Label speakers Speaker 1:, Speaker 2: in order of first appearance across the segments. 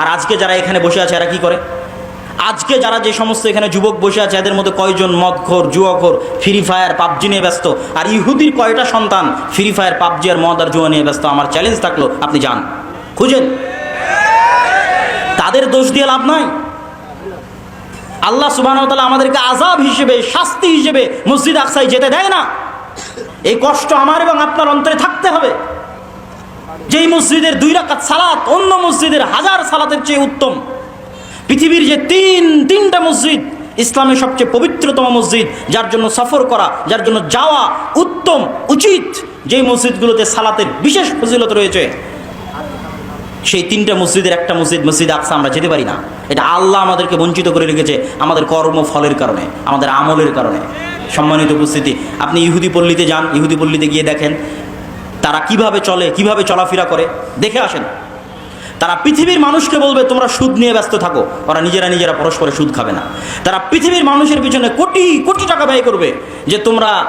Speaker 1: আর আজকে যারা এখানে বসে আছে, এরা কি করে? আজকে যারা যে সমস্ত এখানে যুবক বসে আছে, এদের মধ্যে কয়জন মদখোর, জুয়াখোর ফ্রি ফায়ার পাবজি নিয়ে ব্যস্ত? আর ইহুদির কয়টা সন্তান ফ্রি ফায়ার পাবজি আর মদ আর জুয়া নিয়ে ব্যস্ত? আমার চ্যালেঞ্জ থাকল, আপনি যান। খুঁজেন। তাদের দোষ দিয়ে লাভ নাই। আল্লাহ সুবাহ আমাদেরকে আজাব হিসেবে, শাস্তি হিসেবে মসজিদ আকসাই যেতে দেয় না। এই কষ্ট আমার এবং আপনার অন্তরে থাকতে হবে। যেই মসজিদের দুই রাকাত সালাত, অন্য মসজিদের হাজার সালাতের চেয়ে উত্তম। পৃথিবীর যে তিন, তিনটা মসজিদ, ইসলামের সবচেয়ে পবিত্রতম মসজিদ, যার জন্য সফর করা, যার জন্য যাওয়া উত্তম, উচিত, যেই মসজিদগুলোতে সালাতের বিশেষ ফজিলত রয়েছে, সেই তিনটা মসজিদের একটা মসজিদ মসজিদ আকসা, আমরা যেতে পারি না। এটা আল্লাহ আমাদেরকে বঞ্চিত করে রেখেছে আমাদের কর্মফলের কারণে, আমাদের আমলের কারণে। সম্মানিত উপস্থিতি, আপনি ইহুদি পল্লীতে যান, ইহুদি পল্লীতে গিয়ে দেখেন তারা কীভাবে চলে, কীভাবে চলাফেরা করে? দেখে আসেন। তারা পৃথিবীর মানুষকে বলবে, তোমরা সুদ নিয়ে ব্যস্ত থাকো। ওরা নিজেরা নিজেরা পরস্পরে সুদ খাবে না। তারা পৃথিবীর মানুষের পিছনে কোটি কোটি টাকা ব্যয় করবে যে, তোমরা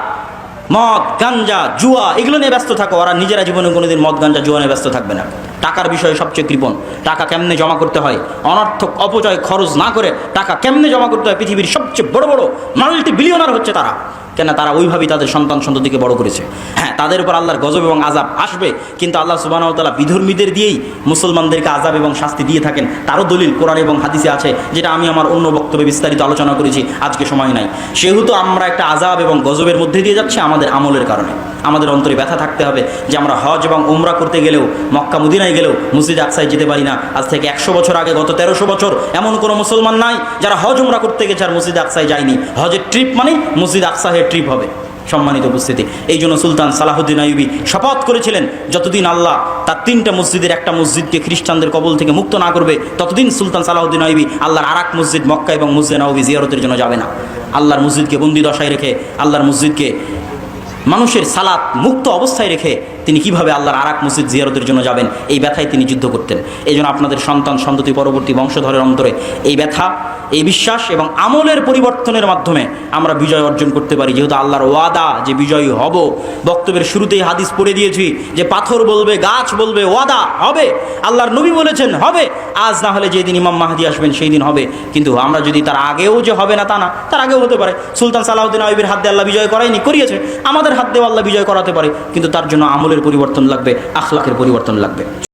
Speaker 1: মদ, গাঞ্জা, জুয়া, এগুলো নিয়ে ব্যস্ত থাকো। ওরা নিজেরা জীবনে কোনোদিন মদ, গাঞ্জা, জুয়া নিয়ে ব্যস্ত থাকবে না। টাকার বিষয়ে সবচেয়ে কৃপণ, টাকা কেমনে জমা করতে হয়? অনর্থক অপচয় খরচ না করে টাকা কেমনে জমা করতে হয়? পৃথিবীর সবচেয়ে বড় বড় মাল্টি বিলিয়নার হচ্ছে তারা। কেন তারা ওইভাবেই তাদের সন্তান সন্ততিকে বড় করেছে। হ্যাঁ তাদের উপর আল্লাহর গজব এবং আজাব আসবে, কিন্তু আল্লাহ সুবাহতালা বিধর্মীদের দিয়েই মুসলমানদেরকে আজাব এবং শাস্তি দিয়ে থাকেন। তারও দলিল কোরআন এবং হাদিসে আছে, যেটা আমি আমার অন্য বক্তব্যে বিস্তারিত আলোচনা করেছি, আজকে সময় নাই। সেহেতু আমরা একটা আজাব এবং গজবের মধ্যে দিয়ে যাচ্ছি আমাদের আমলের কারণে। আমাদের অন্তরে ব্যথা থাকতে হবে যে আমরা হজ এবং উমরা করতে গেলেও, মক্কা মুদিনায় গেলেও মসজিদ আকসায় যেতে পারি না। আজ থেকে একশো বছর আগে, গত তেরোশো বছর এমন কোনো মুসলমান নাই যারা হজ উমরা করতে গেছে আর মসজিদ আকসায় যায়নি। হজের ট্রিপ মানে মসজিদ আকসাহের ট্রিপ হবে। সম্মানিত উপস্থিতি, এই জন্য সুলতান সালাহুদ্দিন আইবি শপথ করেছিলেন, যতদিন আল্লাহ তার তিনটা মসজিদের, একটা মসজিদকে খ্রিস্টানদের কবল থেকে মুক্ত না করবে, ততদিন সুলতান সালাহুদ্দিন আইবি আল্লাহর আরাক মসজিদ মক্কা এবং মসজিদ নবী জিয়ারতের জন্য যাবে না। আল্লাহর মসজিদকে বন্দি দশায় রেখে, আল্লাহর মসজিদকে মানুষের সালাত মুক্ত অবস্থায় রেখে তিনি কীভাবে আল্লাহর আরাক মসজিদ জিয়ারতের জন্য যাবেন, এই ব্যথায় তিনি যুদ্ধ করতেন। এই জন্য আপনাদের সন্তান সন্ততি পরবর্তী বংশধরের অন্তরে এই ব্যথা, এই বিশ্বাস এবং আমলের পরিবর্তনের মাধ্যমে আমরা বিজয় অর্জন করতে পারি। যেহেতু আল্লাহর ওয়াদা যে বিজয়ী হব, বক্তব্যের শুরুতেই হাদিস পড়ে দিয়েছি যে পাথর বলবে, গাছ বলবে, ওয়াদা হবে, আল্লাহর নবী বলেছেন হবে। আজ না হলে যেদিন ইমাম মাহাদি আসবেন, সেই দিন হবে। কিন্তু আমরা যদি তার আগেও যে হবে না তা না, তার আগেও হতে পারে। সুলতান সালাউদ্দিন আইবির হাত দিয়ে আল্লাহ বিজয় করায়নি, করিয়েছে। আমাদের হাত দিয়ে আল্লাহ বিজয় করাতে পারে। কিন্তু তার জন্য আমলের পরিবর্তন লাগবে, আখলাকের পরিবর্তন লাগবে।